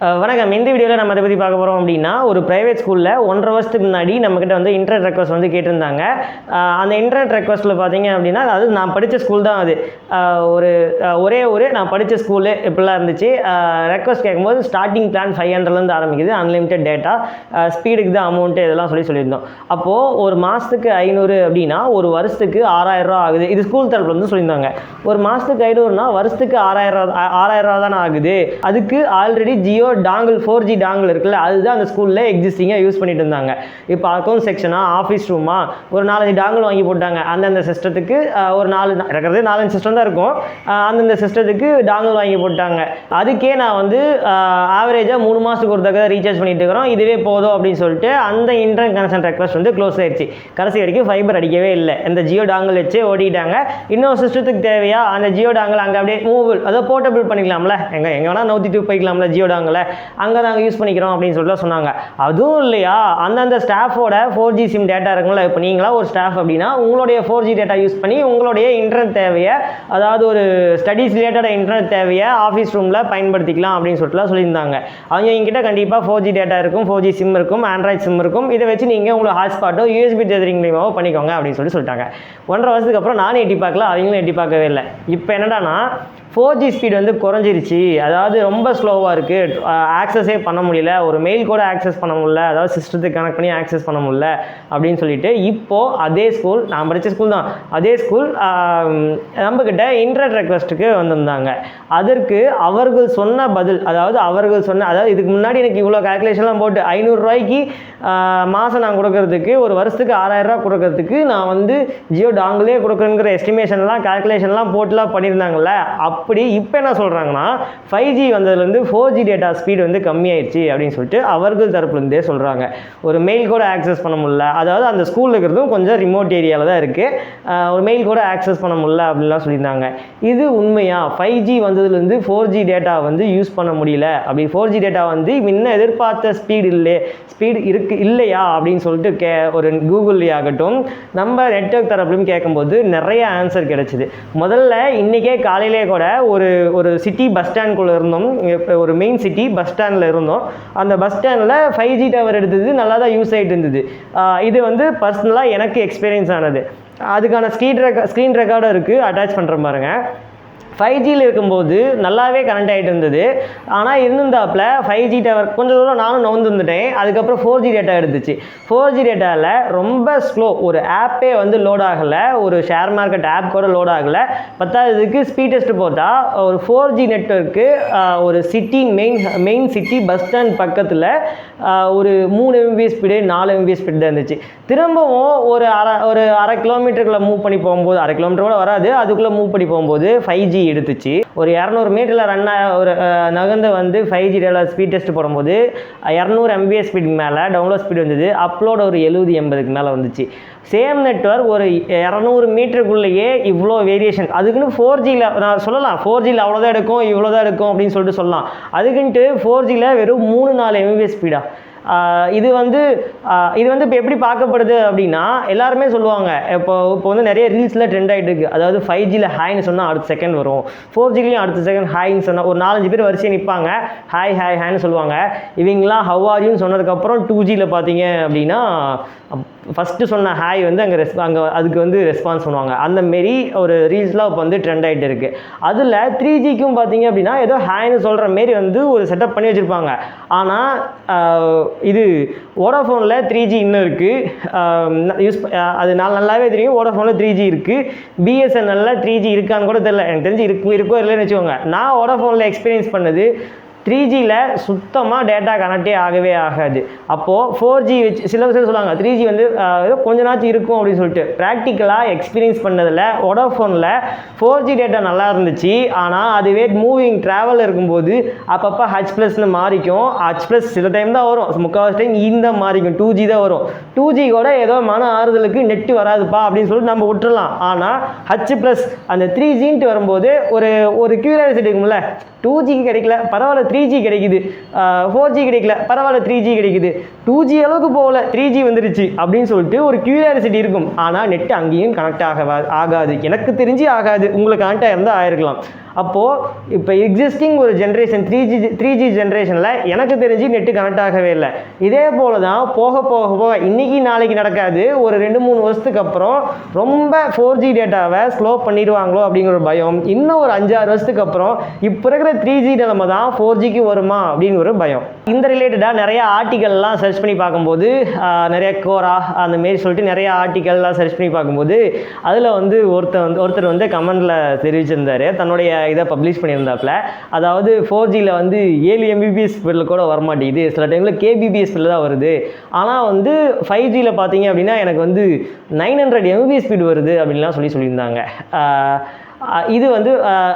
வணக்கம். இந்த வீடியோவில் நம்ம அதை பற்றி பார்க்க போகிறோம் அப்படின்னா ஒரு ப்ரைவேட் ஸ்கூலில் ஒன்றரை வருஷத்துக்கு முன்னாடி நம்மக்கிட்ட வந்து இன்டர்நெட் ரெக்வஸ்ட் வந்து கேட்டிருந்தாங்க. அந்த இன்டர்நெட் ரெக்வஸ்ட்டில் பார்த்தீங்க அப்படின்னா அது நான் படித்த ஸ்கூல் தான் அது. ஒரு ஒரே ஒரு நான் படித்த ஸ்கூலு இப்படிலாம் இருந்துச்சு. ரெக்வஸ்ட் கேட்கும்போது ஸ்டார்டிங் பிளான் ஃபைவ் ஹண்ட்ரட்லேருந்து ஆரம்பிக்குது. அன்லிமிட்டட் டேட்டா ஸ்பீடுக்கு தான் அமௌண்ட்டு இதெல்லாம் சொல்லி சொல்லியிருந்தோம். அப்போது ஒரு மாதத்துக்கு ஐநூறு அப்படின்னா ஒரு வருஷத்துக்கு ஆறாயிரம் ரூபா ஆகுது. இது ஸ்கூல் தரப்பில் வந்து சொல்லியிருந்தாங்க. ஒரு மாதத்துக்கு ஐநூறுனா வருஷத்துக்கு ஆறாயிரம் ஆறாயிரரூவா தானே ஆகுது. அதுக்கு already Jio dongle four G dongle இருக்குல்ல அதுதான் அந்த ஸ்கூலில் எக்ஸிஸ்டிங்காக யூஸ் பண்ணிட்டு இருந்தாங்க. இப்போ அக்கௌண்ட் செக்ஷனா ஆஃபீஸ் ரூமா ஒரு நாலஞ்சு டாங்கிள் வாங்கி போட்டாங்க. அந்தந்த சிஸ்டத்துக்கு ஒரு நாலு இருக்கிறது நாலஞ்சு சிஸ்டம் தான் இருக்கும். அந்தந்த சிஸ்டத்துக்கு டாங்கிள் வாங்கி போட்டாங்க. அதுக்கே நான் வந்து ஆவரேஜாக மூணு மாதத்துக்கு ஒரு தக்க ரீசார்ஜ் பண்ணிட்டு இருக்கிறோம். இதுவே போதும் அப்படின்னு சொல்லிட்டு அந்த இன்டர்நெட் கனெக்ஷன் ரெக்வஸ்ட் வந்து க்ளோஸ் ஆயிடுச்சு. கடைசி வரைக்கும் ஃபைபர் அடிக்கவே இல்லை. இந்த ஜியோ டாங்கிள் வச்சு ஓடிட்டாங்க இன்னொரு சிஸ்டத்துக்கு தேவையா? அந்த ஜியோ டாங்கிள் அங்கே அப்படியே மூவபிள் அதாவது போர்ட்டபிள் பண்ணிக்கலாம்ல. எங்கே எங்கே வேணால் நூற்றிட்டு போய்க்கலாம்ல ஜியோ டாங்கில் அங்கே நாங்கள் யூஸ் பண்ணிக்கிறோம் அப்படின்னு சொல்லிட்டு சொன்னாங்க. அதுவும் இல்லையா? அந்தந்த ஸ்டாஃபோட ஃபோர் ஜி சிம் டேட்டா இருக்குங்களா இப்போ நீங்களா ஒரு ஸ்டாஃப் அப்படின்னா உங்களுடைய ஃபோர் ஜி டேட்டா யூஸ் பண்ணி உங்களுடைய இன்டர்நெட் தேவையை அதாவது ஒரு ஸ்டடீஸ் ரிலேட்டட் இன்டர்நெட் தேவையை ஆஃபீஸ் ரூமில் பயன்படுத்திக்கலாம் அப்படின்னு சொல்லிட்டுலாம் சொல்லியிருந்தாங்க. அவங்க எங்கிட்ட கண்டிப்பாக ஃபோர் ஜி டேட்டா இருக்கும் ஃபோர் ஜி சிம் இருக்கும் ஆண்ட்ராய்ட் சிம் இருக்கும். இதை வச்சு நீங்கள் உங்களோட ஹாட்ஸ்பாட்டோ யூஎஸ்பி டெதரிங் மூலியமாகவோ பண்ணிக்கோங்க அப்படின்னு சொல்லி சொல்லிட்டாங்க. ஒன்றரை வருஷத்துக்கு அப்புறம் நானும் எட்டி பார்க்கல அவங்களும் எட்டி பார்க்கவே இல்லை. இப்போ என்னடானா ஃபோர் ஜி ஸ்பீட் வந்து குறைஞ்சிருச்சு. அதாவது ரொம்ப ஸ்லோவாக இருக்குது ஆக்சஸே பண்ண முடியல. ஒரு மெயில் கூட ஆக்சஸ் பண்ண முடியல. அதாவது சிஸ்டத்துக்கு கனெக்ட் பண்ணி ஆக்சஸ் பண்ண முடியல. அப்படின்னு சொல்லிட்டு இப்போது அதே ஸ்கூல் நான் படித்த ஸ்கூல் தான். அதே ஸ்கூல் நம்மக்கிட்ட இன்டர்நெட் ரெக்வஸ்ட்டுக்கு வந்திருந்தாங்க. அதற்கு அவர்கள் சொன்ன பதில் அதாவது அவர்கள் சொன்ன அதாவது இதுக்கு முன்னாடி எனக்கு இவ்வளோ கால்குலேஷன்லாம் போட்டு ஐநூறுரூவாய்க்கு மாதம் நான் கொடுக்கறதுக்கு ஒரு வருஷத்துக்கு ஆறாயிரரூவா கொடுக்கறதுக்கு நான் வந்து ஜியோ டாங்கிலே கொடுக்குறேங்கிற எஸ்டிமேஷன்லாம் கால்குலேஷன்லாம் போட்டுலாம் பண்ணியிருந்தாங்கல்ல. அப்படி இப்போ என்ன சொல்கிறாங்கன்னா ஃபைவ் ஜி வந்ததுலேருந்து ஃபோர் ஜி டேட்டா ஸ்பீடு வந்து கம்மியாயிடுச்சு அப்படின்னு சொல்லிட்டு அவர்கள் தரப்புலேருந்தே சொல்கிறாங்க ஒரு மெயில் கூட ஆக்சஸ் பண்ண முடியல. அதாவது அந்த ஸ்கூலில் இருக்கிறதும் கொஞ்சம் ரிமோட் ஏரியாவில் தான் இருக்குது ஒரு மெயில் கூட ஆக்சஸ் பண்ண முடியல அப்படின்லாம் சொல்லியிருந்தாங்க. இது உண்மையா? ஃபைவ் ஜி வந்ததுலேருந்து ஃபோர் ஜி டேட்டா வந்து யூஸ் பண்ண முடியல. அப்படி ஃபோர் ஜி டேட்டா வந்து முன்ன எதிர்பார்த்த ஸ்பீடு இல்லை ஸ்பீடு இருக்கு இல்லையா அப்படின்னு சொல்லிட்டு கே ஒரு கூகுள்லேயே ஆகட்டும் நம்ம நெட்ஒர்க் தரப்புலையும் கேட்கும்போது நிறைய ஆன்சர் கிடைச்சிது. முதல்ல இன்றைக்கே காலையிலே கூட ஒரு ஒரு சிட்டி பஸ் ஸ்டாண்ட்குள்ளே இருந்தோம். இப்போ ஒரு மெயின் சிட்டி பஸ் ஸ்டாண்டில் இருந்தோம். அந்த பஸ் ஸ்டாண்டில் ஃபைவ் ஜி டவர் எடுத்தது நல்லா தான் யூஸ் ஆகிட்டு இருந்தது இது வந்து பர்சனலாக எனக்கு எக்ஸ்பீரியன்ஸ் ஆனது. அதுக்கான ஸ்க்ரீன் ரெக்கா ஸ்க்ரீன் ரெக்கார்டும் இருக்குது அட்டாச் பண்ணுற பாருங்கள் ஃபைவ் ஜியில் இருக்கும்போது நல்லாவே கனெக்ட் ஆகிட்டு இருந்தது. ஆனால் இருந்திருந்தாப்புல ஃபைவ் ஜி டவர் கொஞ்சம் தூரம் நானும் நவுந்து வந்துட்டேன். அதுக்கப்புறம் ஃபோர் ஜி டேட்டா எடுத்துச்சு. ஃபோர் ஜி டேட்டாவில் ரொம்ப ஸ்லோ ஒரு ஆப்பே வந்து லோட் ஆகலை. ஒரு ஷேர் மார்க்கெட் ஆப் கூட லோட் ஆகலை. பத்தாவதுக்கு ஸ்பீட் டெஸ்ட் போட்டால் ஒரு ஃபோர் ஜி நெட்ஒர்க்கு ஒரு city main main city bus stand பக்கத்தில் ஒரு மூணு எம்பிஎஸ் ஸ்பீடு நாலு எம்பிஎஸ் ஸ்பீடு தான் இருந்துச்சு. திரும்பவும் ஒரு அரை ஒரு அரை கிலோமீட்டருக்குள்ளே மூவ் பண்ணி போகும்போது அரை கிலோமீட்டர் கூட வராது. அதுக்குள்ளே மூவ் பண்ணி போகும்போது ஃபைவ் ஜி எடுத்துச்சு. ஒரு இரநூறு மீட்டரில் ரன் ஒரு நகர்ந்து வந்து ஃபைவ் ஜி ஸ்பீட் டெஸ்ட் போடும்போது இரநூறு எம்பிஎஸ் ஸ்பீடுக்கு மேலே டவுன்லோட் ஸ்பீடு வந்தது அப்லோட் ஒரு எழுபது எண்பதுக்கு மேலே வந்துச்சு. சேம் நெட்ஒர்க் ஒரு இரநூறு மீட்டருக்குள்ளேயே இவ்வளோ வேரியேஷன் அதுக்குன்னு ஃபோர் ஜியில் நான் சொல்லலாம் ஃபோர் ஜியில் அவ்வளோதான் எடுக்கும் இவ்வளோ தான் எடுக்கும் அப்படின்னு சொல்லிட்டு சொல்லலாம். அதுக்குன்ட்டு ஃபோர் ஜியில் வெறும் மூணு நாலு எம்பிஎஸ் ஸ்பீடா இது வந்து இது வந்து இப்போ எப்படி பார்க்கப்படுது அப்படின்னா எல்லாருமே சொல்லுவாங்க இப்போ இப்போ வந்து நிறைய ரீல்ஸில் ட்ரெண்ட் ஆகிட்டு இருக்குது அதாவது ஃபைவ் ஜியில் ஹாய்னு சொன்னால் அடுத்த செகண்ட் வரும். ஃபோர் ஜிலையும் அடுத்த செகண்ட் ஹாய்னு சொன்னால் ஒரு நாலஞ்சு பேர் வரிசையை நிற்பாங்க ஹாய் ஹாய் ஹாய்னு சொல்லுவாங்க. இவங்களாம் ஹவ் ஆர்யூன்னு சொன்னதுக்கப்புறம் டூ ஜியில் பார்த்தீங்க அப்படின்னா ஃபஸ்ட்டு சொன்ன ஹாய் வந்து அங்கே ரெஸ் அங்கே அதுக்கு வந்து ரெஸ்பான்ஸ் பண்ணுவாங்க. அந்த மாரி ஒரு ரீல்ஸ்லாம் இப்போ வந்து ட்ரெண்ட் ஆகிட்டு இருக்குது அதில் த்ரீ ஜிக்கும் பார்த்தீங்க அப்படின்னா ஏதோ ஹாய்னு சொல்கிற மாரி வந்து ஒரு செட்டப் பண்ணி வச்சுருப்பாங்க. ஆனால் இது வோடாஃபோனில் த்ரீ ஜி இன்னும் இருக்குது யூஸ் அது நான் நல்லாவே தெரியும். ஓடாஃபோனில் த்ரீ ஜி இருக்குது பிஎஸ்என்எல்ல த்ரீ ஜி இருக்கான்னு கூட தெரியல. எனக்கு தெரிஞ்சு இருக்கும் இருக்கோ இல்லைன்னு வச்சுக்கோங்க. நான் வோடாஃபோனில் எக்ஸ்பீரியன்ஸ் பண்ணது த்ரீ ஜியில் சுத்தமாக டேட்டா கனெக்டே ஆகவே ஆகாது. அப்போது ஃபோர் ஜி வச்சு சில பேர் சொல்லுவாங்க த்ரீ ஜி வந்து கொஞ்ச நாச்சும் இருக்கும் அப்படின்னு சொல்லிட்டு. ப்ராக்டிக்கலாக எக்ஸ்பீரியன்ஸ் பண்ணதில் ஒடோஃபோனில் ஃபோர் ஜி டேட்டா நல்லா இருந்துச்சு. ஆனால் அதுவே மூவிங் ட்ராவல் இருக்கும்போது அப்பப்போ ஹச் ப்ளஸ்னு மாறிக்கும். ஹச் ப்ளஸ் சில டைம் தான் வரும். முக்கால்வாசி டைம் இந்த மாறிக்கும். டூ ஜி தான் வரும். டூ ஜி கூட ஏதோ மன ஆறுதலுக்கு நெட்டு வராதுப்பா அப்படின்னு சொல்லிட்டு நம்ம விட்டுறலாம். ஆனால் ஹச் ப்ளஸ் அந்த த்ரீ ஜின்ட்டு வரும்போது ஒரு ஒரு கியூரியாசிட்டி இருக்கும்ல. டூ ஜிக்கு கிடைக்கல பரவாயில்ல த்ரீ த்ரீ ஜி கிடைக்குது. ஃபோர் ஜி கிடைக்கல. பரவாயில்ல த்ரீ ஜி கிடைக்குது. டூ ஜி அளவுக்கு போகல. த்ரீ ஜி வந்துருச்சு அப்படின்னு சொல்லிட்டு ஒரு கியூரியாசிட்டி இருக்கும். ஆனால் நெட் அங்கேயும் கனெக்ட் ஆக ஆகாது. எனக்கு தெரிஞ்சு ஆகாது. உங்களுக்கு கனெக்ட் ஆயிருந்தால் ஆயிருக்கலாம். அப்போது இப்போ எக்ஸிஸ்டிங் ஒரு generation three G three G ஜென்ரேஷனில் எனக்கு தெரிஞ்சு நெட்டு கனெக்ட் ஆகவே இல்லை. இதே போல தான் போக போக போக இன்றைக்கி நாளைக்கு நடக்காது. ஒரு ரெண்டு மூணு வருஷத்துக்கு அப்புறம் ரொம்ப ஃபோர் ஜி டேட்டாவை ஸ்லோ பண்ணிடுவாங்களோ அப்படிங்கிற ஒரு பயம். இன்னும் ஒரு அஞ்சாறு வருஷத்துக்கு அப்புறம் இப்போ இருக்கிற த்ரீ ஜி நிலைமை தான் ஃபோர் ஜிக்கு வருமா அப்படிங்கிற ஒரு பயம். இந்த ரிலேட்டடாக நிறைய ஆர்டிக்கல்லாம் சர்ச் பண்ணி பார்க்கும்போது நிறைய கோரா அந்த மாரி சொல்லிட்டு நிறைய ஆர்டிக்கல்லாம் சர்ச் பண்ணி பார்க்கும்போது அதில் வந்து ஒருத்தர் வந்து ஒருத்தர் வந்து கமெண்டில் தெரிவிச்சிருந்தாரு. தன்னுடைய இதை பப்ளிஷ் பண்ணியிருந்தாப்புல. அதாவது ஃபோர் ஜியில் வந்து ஏழு எம்பிபிஎஸ் ஸ்பீடில் கூட வரமாட்டேங்குது. சில டைமில் கேபிபிஎஸ் ஸ்பீடில் தான் வருது. ஆனால் வந்து ஃபைவ் ஜியில் பார்த்தீங்க அப்படின்னா எனக்கு வந்து நைன் ஹண்ட்ரட் எம்பிபிஎஸ் ஸ்பீடு வருது அப்படின்லாம் சொல்லி சொல்லியிருந்தாங்க. இது வந்து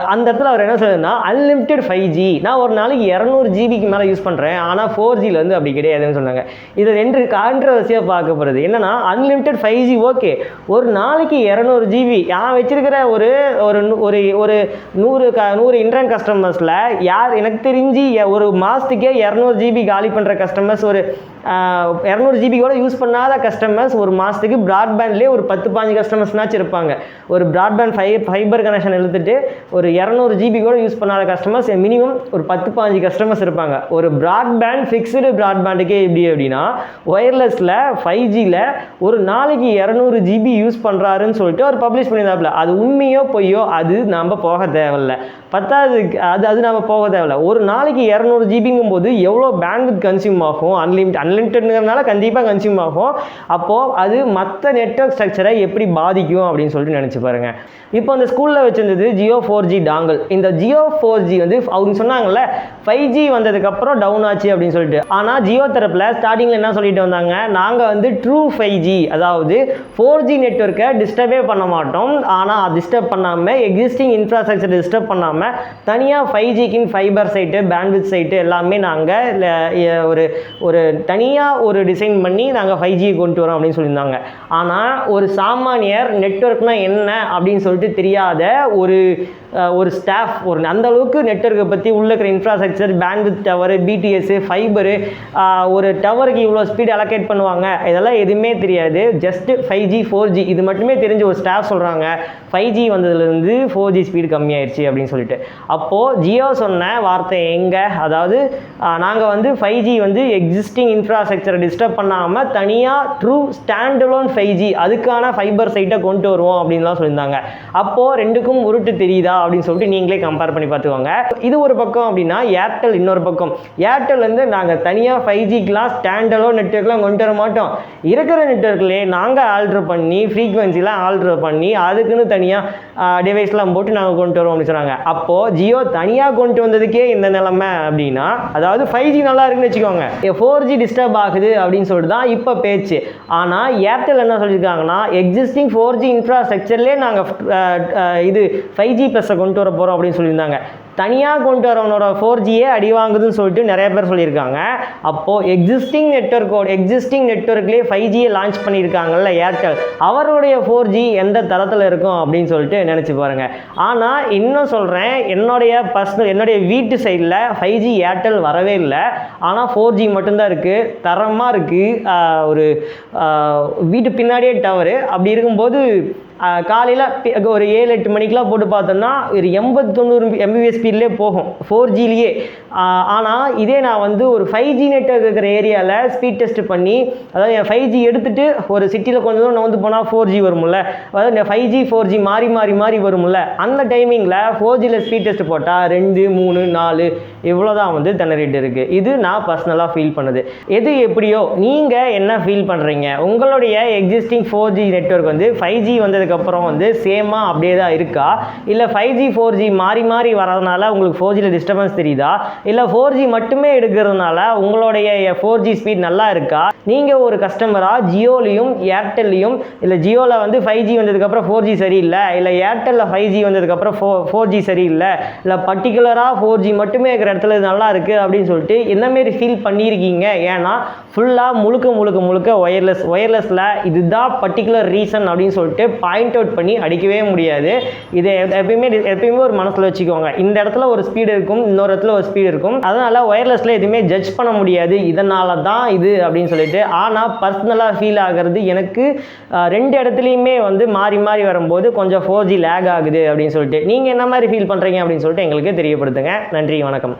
அந்த இடத்துல அவர் என்ன சொல்லுதுன்னா அன்லிமிட்டெட் ஃபைவ் ஜி நான் ஒரு நாளைக்கு இரநூறு ஜிபிக்கு மேலே யூஸ் பண்ணுறேன் ஆனால் ஃபோர் ஜியில் வந்து அப்படி கிடையாதுன்னு சொன்னாங்க. இது ரெண்டு கான்ட்ரவர்சியாக பார்க்கப்படுது. என்னென்னா அன்லிமிட்டெட் ஃபைவ் ஜி ஓகே ஒரு நாளைக்கு இரநூறு ஜிபி நான் வச்சிருக்கிற ஒரு ஒரு ஒரு ஒரு நூறு க நூறு இன்டர்ன் கஸ்டமர்ஸில் யார் எனக்கு தெரிஞ்சு எ- ஒரு மாதத்துக்கே இரநூறு ஜிபி காலி பண்ணுற கஸ்டமர்ஸ் ஒரு இரநூறு ஜிபி கூட யூஸ் பண்ணாத கஸ்டமர்ஸ் ஒரு மாதத்துக்கு ப்ராட்பேண்ட்லேயே ஒரு பத்து பாஞ்சு கஸ்டமர்ஸ்னாச்சும் இருப்பாங்க. ஒரு ப்ராட்பேண்ட் ஃபை ஃபைபர் கனெக்ஷன் எடுத்துட்டு ஒரு இரநூறு ஜிபி கூட யூஸ் பண்ணாத கஸ்டமர்ஸ் மினிமம் ஒரு பத்து பாஞ்சு கஸ்டமர்ஸ் இருப்பாங்க. ஒரு ப்ராட்பேண்ட் ஃபிக்ஸ்டு ப்ராட்பேண்டுக்கே எப்படி அப்படின்னா ஒயர்லெஸில் ஃபைவ் ஜியில் ஒரு நாளைக்கு இரநூறு ஜிபி யூஸ் பண்ணுறாருன்னு சொல்லிட்டு அவர் பப்ளிஷ் பண்ணியிருந்தாப்புல. அது உண்மையோ பொய்யோ அது நாம் போக தேவையில்ல. பத்தாவது அது அது நாம் போக தேவையில்ல. ஒரு நாளைக்கு இரநூறு ஜிபிங்கும் போது எவ்வளோ பேண்ட்வித் கன்சியூம் ஆகும்? அன்லிமிட் அன்லிமிட்டட்ங்கிறதுனால கண்டிப்பாக கன்சியூம் ஆகும். அப்போது அது மற்ற நெட்ஒர்க் ஸ்ட்ரக்சரை எப்படி பாதிக்கும் அப்படின்னு சொல்லிட்டு நினச்சி பாருங்க. இப்போ அந்த ஸ்கூலில் வச்சிருந்தது ஜியோ ஃபோர் ஜி டாங்கல். இந்த ஜியோ ஃபோர் ஜி வந்து அவங்க சொன்னாங்கல்ல ஃபைவ் ஜி வந்ததுக்கப்புறம் டவுன் ஆச்சு அப்படின்னு சொல்லிட்டு. ஆனால் ஜியோ தரப்பில் ஸ்டார்டிங்கில் என்ன சொல்லிட்டு வந்தாங்க? நாங்கள் வந்து ட்ரூ ஃபைவ் ஜி அதாவது ஃபோர் ஜி நெட்ஒர்க்கை டிஸ்டர்பே பண்ண மாட்டோம். ஆனால் டிஸ்டர்ப் பண்ணாமல் எக்ஸிஸ்டிங் இன்ஃப்ராஸ்ட்ரக்சர் டிஸ்டர்ப் பண்ணாமல் தனியாக ஃபைவ் ஜிக்கின் ஃபைபர் சைட்டு பேண்ட்வித் சைட்டு எல்லாமே நாங்கள் ஒரு ஒரு தனியாக ஒரு டிசைன் பண்ணி நாங்கள் ஃபைவ் ஜி கொண்டு வரோம் அப்படின்னு சொல்லியிருந்தாங்க. ஆனால் ஒரு சாமானியர் நெட்ஒர்க்னால் என்ன அப்படின்னு சொல்லிட்டு தெரியாத ஒரு ஒரு ஸ்டாஃப் ஒரு அந்த அளவுக்கு நெட்ஒர்க்கை பற்றி உள்ள இருக்கிற infrastructure bandwidth tower BTS fibre ஒரு டவருக்கு இவ்வளோ ஸ்பீடு அலோகேட் பண்ணுவாங்க? இதெல்லாம் எதுவுமே தெரியாது. Just five G four G இது மட்டுமே தெரிஞ்ச ஒரு ஸ்டாஃப் சொல்கிறாங்க ஃபைவ் ஜி வந்ததுலேருந்து ஃபோர் ஜி ஸ்பீடு கம்மியாயிருச்சு அப்படின்னு சொல்லிட்டு. அப்போது ஜியோ சொன்ன வார்த்தை எங்கே? அதாவது நாங்கள் வந்து ஃபைவ் ஜி வந்து எக்ஸிஸ்டிங் இன்ஃப்ராஸ்ட்ரக்சரை டிஸ்டர்ப் பண்ணாமல் தனியாக ட்ரூ ஸ்டாண்டலோன் ஃபைவ் ஜி அதுக்கான ஃபைபர் சைட்டை கொண்டு வருவோம் அப்படின்லாம் சொல்லியிருந்தாங்க. அப்போது ரெண்டுக்கும் உருட்டு தெரியுதா அப்படின்னு சொல்லிட்டு நீங்களே கம்பேர் பண்ணி பார்த்துக்கோங்க. இது ஒரு பக்கம் அப்படின்னா ஏர்டெல் இன்னொரு பக்கம். ஏர்டெல் வந்து நாங்கள் தனியாக ஃபைவ் ஜிக்கெலாம் ஸ்டாண்டலோ நெட்ஒர்க்லாம் கொண்டு வர மாட்டோம். இருக்கிற நெட்ஒர்க்லேயே நாங்கள் ஆல்ட்ரு பண்ணி ஃப்ரீக்வன்சிலாம் ஆல்ட்ரு பண்ணி அதுக்குன்னு தனி தனியாக டிவைஸ்லாம் போட்டு நாங்கள் கொண்டு வரோம் அப்படின்னு சொன்னாங்க. அப்போது ஜியோ தனியாக கொண்டு வந்ததுக்கே இந்த நிலமை அப்படின்னா அதாவது ஃபைவ் ஜி நல்லா இருக்குன்னு வச்சுக்கோங்க. ஃபோர் ஜி டிஸ்டர்ப் ஆகுது அப்படின்னு சொல்லிட்டு தான் இப்போ பேச்சு. ஆனால் ஏர்டெல் என்ன சொல்லியிருக்காங்கன்னா எக்ஸிஸ்டிங் ஃபோர் ஜி இன்ஃப்ராஸ்ட்ரக்சர்லேயே நாங்கள் இது ஃபைவ் ஜி ப்ளஸை கொண்டு வர போகிறோம் அப்படின்னு சொல்லியிருந்தாங்க. தனியாக கொண்டு வரவனோட ஃபோர் ஜியே அடி வாங்குதுன்னு சொல்லிட்டு நிறைய பேர் சொல்லியிருக்காங்க. அப்போது எக்ஸிஸ்டிங் நெட்ஒர்க்கோட எக்ஸிஸ்டிங் நெட்ஒர்க்லேயே ஃபைவ் ஜியை லான்ச் பண்ணியிருக்காங்கல்ல ஏர்டெல் அவருடைய ஃபோர் ஜி எந்த தரத்தில் இருக்கும் அப்படின்னு சொல்லிட்டு நினச்சி பாருங்கள் ஆனால் இன்னும் சொல்கிறேன் என்னுடைய பர்சனல் என்னுடைய வீட்டு சைடில் ஃபைவ் ஜி ஏர்டெல் வரவே இல்லை. ஆனால் ஃபோர் ஜி மட்டும்தான் இருக்குது தரமாக இருக்குது ஒரு வீட்டு பின்னாடியே டவரு அப்படி இருக்கும்போது காலையில் ஒரு ஏழு எட்டு மணிக்கெலாம் போட்டு பார்த்தோம்னா ஒரு எண்பது தொண்ணூறு எம்பிபிஎஸ் ஸ்பீட்லேயே போகும். ஃபோர் ஜிலேயே ஆனால் இதே நான் வந்து ஒரு ஃபைவ் ஜி நெட்ஒர்க் இருக்கிற ஏரியாவில் ஸ்பீட் டெஸ்ட் பண்ணி அதாவது என் ஃபைவ் ஜி எடுத்துட்டு ஒரு சிட்டியில் கொஞ்சம் தூரம் வந்து போனால் ஃபோர் ஜி வரும்ல. அதாவது ஃபைவ் ஜி ஃபோர் ஜி மாறி மாறி மாறி வரும்ல. அந்த டைமிங்கில் ஃபோர் ஜியில் ஸ்பீட் டெஸ்ட் போட்டால் ரெண்டு மூணு நாலு இவ்வளோ தான் வந்து திணறிட்டு இருக்குது இது நான் பர்சனலாக ஃபீல் பண்ணுது. எது எப்படியோ நீங்கள் என்ன ஃபீல் பண்ணுறீங்க உங்களுடைய எக்ஸிஸ்டிங் ஃபோர் ஜி நெட்ஒர்க் வந்து ஃபைவ் ஜி வந்ததுக்கப்புறம் வந்து சேமாக அப்படியே தான் இருக்கா? இல்லை ஃபைவ் ஜி ஃபோர் ஜி மாறி மாறி வரதுனால உங்களுக்கு ஃபோர் ஜியில் டிஸ்டர்பன்ஸ் தெரியுதா? இல்லை ஃபோர் ஜி மட்டுமே எடுக்கிறதுனால உங்களுடைய ஃபோர் ஜி ஸ்பீட் நல்லா இருக்கா? நீங்கள் ஒரு கஸ்டமராக ஜியோலையும் ஏர்டெல்லையும் இல்லை ஜியோவில் வந்து ஃபைவ் ஜி வந்ததுக்கப்புறம் ஃபோர் ஜி சரியில்லை இல்லை ஏர்டெல்லில் ஃபைவ் ஜி வந்ததுக்கப்புறம் ஃபோ ஃபோர் ஜி சரியில்லை இல்லை பர்டிகுலராக ஃபோர் ஜி மட்டுமே இருக்கிற இடத்துல இது நல்லா இருக்குது அப்படின்னு சொல்லிட்டு என்ன மாரி ஃபீல் பண்ணியிருக்கீங்க ஏன்னா ஃபுல்லாக முழுக்க முழுக்க முழுக்க ஒயர்லெஸ் ஒயர்லெஸில் இதுதான் பர்டிகுலர் ரீசன் அப்படின்னு சொல்லிட்டு பாயிண்ட் அவுட் பண்ணி அடிக்கவே முடியாது. இதை எப்பயுமே எப்பயுமே ஒரு மனசில் வச்சுக்கோங்க. இந்த இடத்துல ஒரு ஸ்பீடு இருக்கும் இன்னொரு இடத்துல ஒரு ஸ்பீடு இருக்கும். அதனால் ஒயர்லெஸில் எதுவுமே ஜட்ஜ் பண்ண முடியாது. இதனால தான் இது அப்படின்னு சொல்லிட்டு. ஆனால் பர்சனலாக ஃபீல் ஆகிறது எனக்கு ரெண்டு இடத்துலையுமே வந்து மாறி மாறி வரும்போது கொஞ்சம் ஃபோர் ஜி லேக் ஆகுது அப்படின்னு சொல்லிட்டு. நீங்கள் என்ன மாதிரி ஃபீல் பண்ணுறீங்க அப்படின்னு சொல்லிட்டு எங்களுக்கு தெரியப்படுத்துங்க. நன்றி வணக்கம்.